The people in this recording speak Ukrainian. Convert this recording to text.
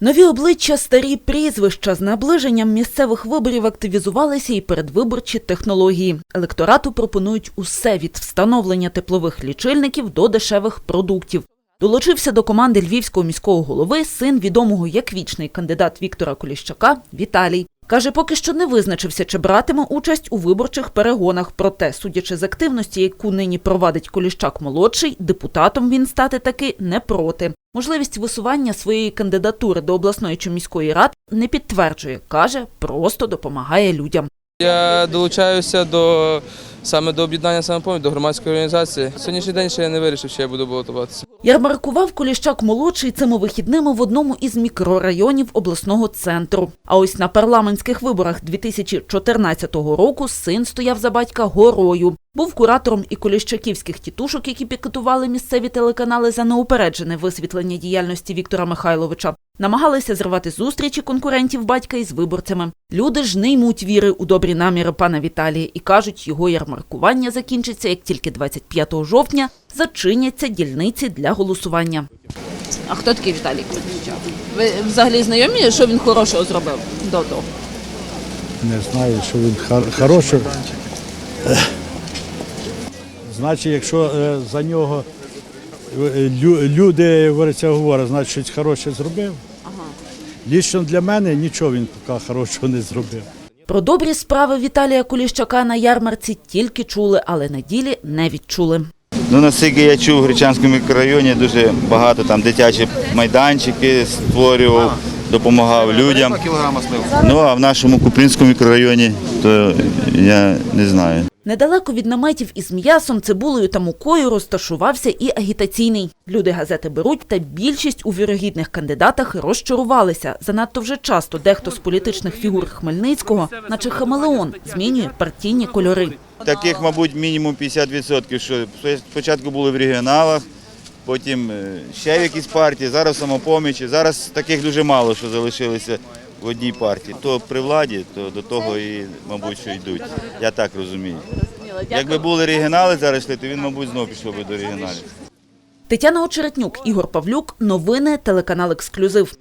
Нові обличчя, старі прізвища з наближенням місцевих виборів активізувалися і передвиборчі технології. Електорату пропонують усе від встановлення теплових лічильників до дешевих продуктів. Долучився до команди львівського міського голови син відомого як вічний кандидат Віктора Коліщака Віталій. Каже, поки що не визначився, чи братиме участь у виборчих перегонах. Проте, судячи з активності, яку нині провадить Коліщак молодший, депутатом він стати таки не проти. Можливість висування своєї кандидатури до обласної чи міської рад не підтверджує. каже, просто допомагає людям. Я долучаюся до саме до об'єднання самопоміч, до громадської організації. Сьогоднішній день ще я не вирішив, чи я буду балотуватися. Ярмаркував Коліщак молодший цими вихідними в одному із мікрорайонів обласного центру. А ось на парламентських виборах 2014 року син стояв за батька горою. Був куратором і коліщаківських тітушок, які пікетували місцеві телеканали за неупереджене висвітлення діяльності Віктора Михайловича. Намагалися зривати зустрічі конкурентів батька із виборцями. Люди ж не ймуть віри у добрі наміри пана Віталія і кажуть, його ярмаркування закінчиться, як тільки 25 жовтня зачиняться дільниці для голосування. А хто такий Віталій Кличчак? Ви взагалі знайомі, що він хорошого зробив до того? Не знаю, що він хар- хороший. Значить, якщо е, за нього лю- люди як говориться, говорять, значить щось хороше зробив. Лічно для мене нічого він поки хорошого не зробив. Про добрі справи Віталія Коліщака на ярмарці тільки чули, але на ділі не відчули. Ну, наскільки я чув, в Гречанському мікрорайоні дуже багато там дитячі майданчики створював, допомагав людям. Ну а в нашому Купринському мікрорайоні, то я не знаю. Недалеко від наметів із м'ясом, цибулею та мукою розташувався і агітаційний. Люди газети беруть, та більшість у вірогідних кандидатах розчарувалися. Занадто вже часто дехто з політичних фігур Хмельницького, наче хамелеон, змінює партійні кольори. Таких, мабуть, мінімум 50%, що спочатку були в регіоналах, потім е, ще в якісь партії, зараз самопомічі. Зараз таких дуже мало, що залишилися в одній партії. То при владі, то до того і, мабуть, що йдуть. Я так розумію. Якби були оригінали зараз, йшли, то він, мабуть, знову пішов би до оригіналів. Тетяна Очеретнюк, Ігор Павлюк. Новини телеканал Ексклюзив.